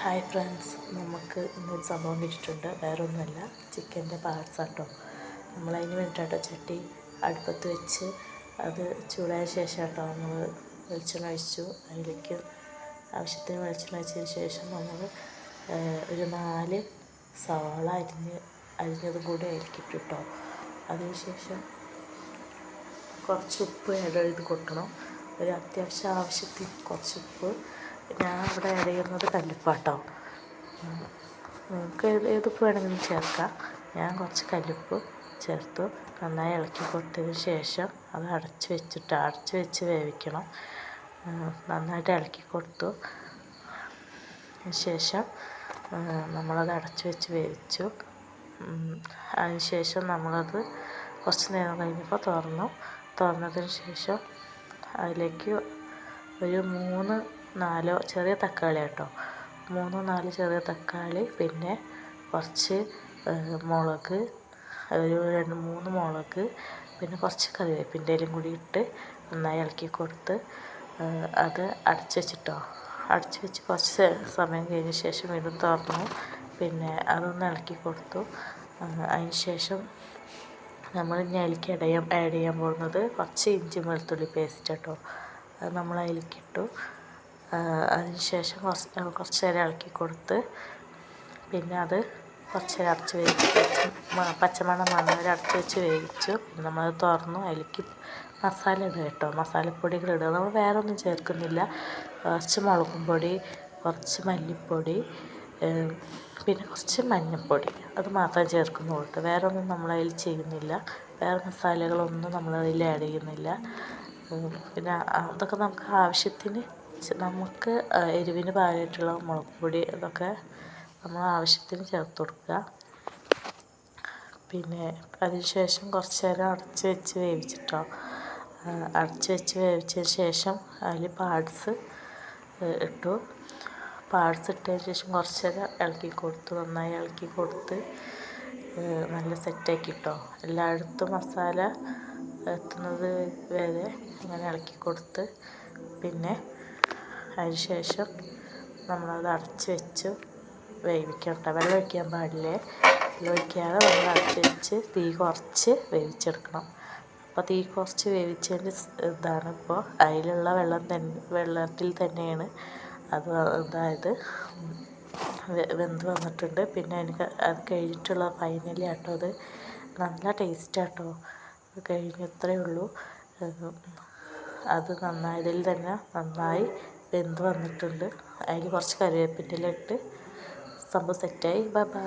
Hi friends നമുക്ക് ഇന്നൊരു സംഭവം കിട്ടിയിട്ടുണ്ട്. വേറെ ഒന്നുമല്ല ചിക്കന്റെ പാർട്സ് കേട്ടോ നമ്മളതിന് വേണ്ടിയിട്ടോ ചട്ടി അടുപ്പത്ത് വെച്ച് അത് ചൂടായ ശേഷം കേട്ടോ നമ്മൾ വെളിച്ചെണ്ണ ഒഴിച്ചു. അതിലേക്ക് ആവശ്യത്തിന് വെളിച്ചെണ്ണ ഒഴിച്ചതിന് ശേഷം നമ്മൾ ഒരു നാല് സവാള അരിഞ്ഞ് അരിഞ്ഞതും കൂടി അതിലേക്കിട്ടു കേട്ടോ അതിനുശേഷം കുറച്ച് ഉപ്പ് ആഡ് ചെയ്ത് കൊടുക്കണം. ഒരു അത്യാവശ്യം ആവശ്യത്തിന് കുറച്ച് ഉപ്പ് ഞാൻ ഇവിടെ ആഡ് ചെയ്യുന്നത് കല്ലുപ്പാട്ടോ. നിങ്ങൾക്ക് ഏത് ഏതുപ്പ് വേണമെങ്കിലും ചേർക്കാം. ഞാൻ കുറച്ച് കല്ലുപ്പ് ചേർത്തു. നന്നായി ഇളക്കി കൊടുത്തതിന് ശേഷം അത് അടച്ച് വെച്ചിട്ട് അടച്ച് വെച്ച് വേവിക്കണം. നന്നായിട്ട് ഇളക്കി കൊടുത്തു. ശേഷം നമ്മളത് അടച്ച് വെച്ച് വേവിച്ചു. അതിന് ശേഷം നമ്മളത് കുറച്ച് നേരം കഴിഞ്ഞപ്പോൾ തുറന്നു. തുറന്നതിന് ശേഷം അതിലേക്ക് ഒരു മൂന്ന് നാലോ ചെറിയ തക്കാളി കേട്ടോ. മൂന്നോ നാല് ചെറിയ തക്കാളി പിന്നെ കുറച്ച് മുളക് ഒരു രണ്ട് മൂന്ന് മുളക് പിന്നെ കുറച്ച് കറിവേപ്പിന്റെ ഇലയും കൂടി ഇട്ട് നന്നായി ഇളക്കി കൊടുത്ത് അത് അടച്ച് വെച്ചിട്ടോ. അടച്ച് വെച്ച് കുറച്ച് സമയം കഴിഞ്ഞ ശേഷം വീണ്ടും തുറന്നു. പിന്നെ അതൊന്ന് ഇളക്കി കൊടുത്തു. അതിന് ശേഷം നമ്മൾ ഇനി അതിലേക്ക് ആഡ് ചെയ്യാൻ പോകുന്നത് കുറച്ച് ഇഞ്ചി വെളുത്തുള്ളി പേസ്റ്റ് കേട്ടോ. അത് നമ്മൾ അതിലേക്ക് ഇട്ടു. അതിന് ശേഷം കുറച്ച് കുറച്ച് നേരം ഇളക്കി കൊടുത്ത് പിന്നെ അത് കുറച്ച് നേരം അടച്ച് വേവിച്ച് പച്ചമണം വന്ന വരെ അടച്ച് വെച്ച് വേവിച്ചു. പിന്നെ നമ്മളത് തുറന്നു. അതിലേക്ക് മസാല ഇടുക കേട്ടോ. മസാലപ്പൊടികൾ ഇടുക. നമ്മൾ വേറെ ഒന്നും ചേർക്കുന്നില്ല. കുറച്ച് മുളകും പൊടി കുറച്ച് മല്ലിപ്പൊടി പിന്നെ കുറച്ച് മഞ്ഞൾപ്പൊടി. അത് മാത്രമേ ചേർക്കുന്നുള്ളൂ കേട്ടോ. വേറെ ഒന്നും നമ്മളതിൽ ചെയ്യുന്നില്ല. വേറെ മസാലകളൊന്നും നമ്മളതിൽ ആഡ് ചെയ്യുന്നില്ല. പിന്നെ അതൊക്കെ നമുക്ക് ആവശ്യത്തിന് നമുക്ക് എരിവിന് പാകമായിട്ടുള്ള മുളക് പൊടി അതൊക്കെ നമ്മൾ ആവശ്യത്തിന് ചേർത്ത് കൊടുക്കുക. പിന്നെ അതിന് ശേഷം കുറച്ച് നേരം അടച്ച് വെച്ച് വേവിച്ചിട്ടോ? അടച്ച് വെച്ച് വേവിച്ചതിന് ശേഷം അതിൽ പാഡ്സ് ഇട്ടു. പാഡ്സ് ഇട്ടതിന് ശേഷം കുറച്ച് നേരം ഇളക്കി കൊടുത്തു നന്നായി ഇളക്കി കൊടുത്ത് നല്ല സെറ്റാക്കി ഇട്ടോ? എല്ലായിടത്തും മസാല എത്തുന്നത് വരെ ഇങ്ങനെ ഇളക്കി കൊടുത്ത് പിന്നെ അതിന് ശേഷം നമ്മളത് അടച്ച് വെച്ച്. വേവിക്കണം കേട്ടോ വെള്ളം ഒഴിക്കാൻ പാടില്ലേ? വെള്ളം ഒഴിക്കാതെ നമ്മൾ അടച്ച് വെച്ച് തീ കുറച്ച് വേവിച്ചെടുക്കണം. അപ്പോൾ തീ കുറച്ച് വേവിച്ചതിന്റെ ഇതാണ് ഇപ്പോൾ. അതിലുള്ള വെള്ളം തന്നെ വെള്ളത്തിൽ തന്നെയാണ് അത് അതായത് വെന്ത് വന്നിട്ടുണ്ട്. പിന്നെ എനിക്ക് അത് കഴിഞ്ഞിട്ടുള്ള ഫൈനലി ആട്ടോ അത്. നല്ല ടേസ്റ്റ് ആട്ടോ. കഴിഞ്ഞത്രേ ഉള്ളൂ. അത് നന്നായതിൽ തന്നെ നന്നായി വെന്ത് വന്നിട്ടുണ്ട്. അതിൽ കുറച്ച് കറിവേപ്പിന്റെ ഇല ഇട്ട്. സംഭവം സെറ്റായി ബൈ ബൈ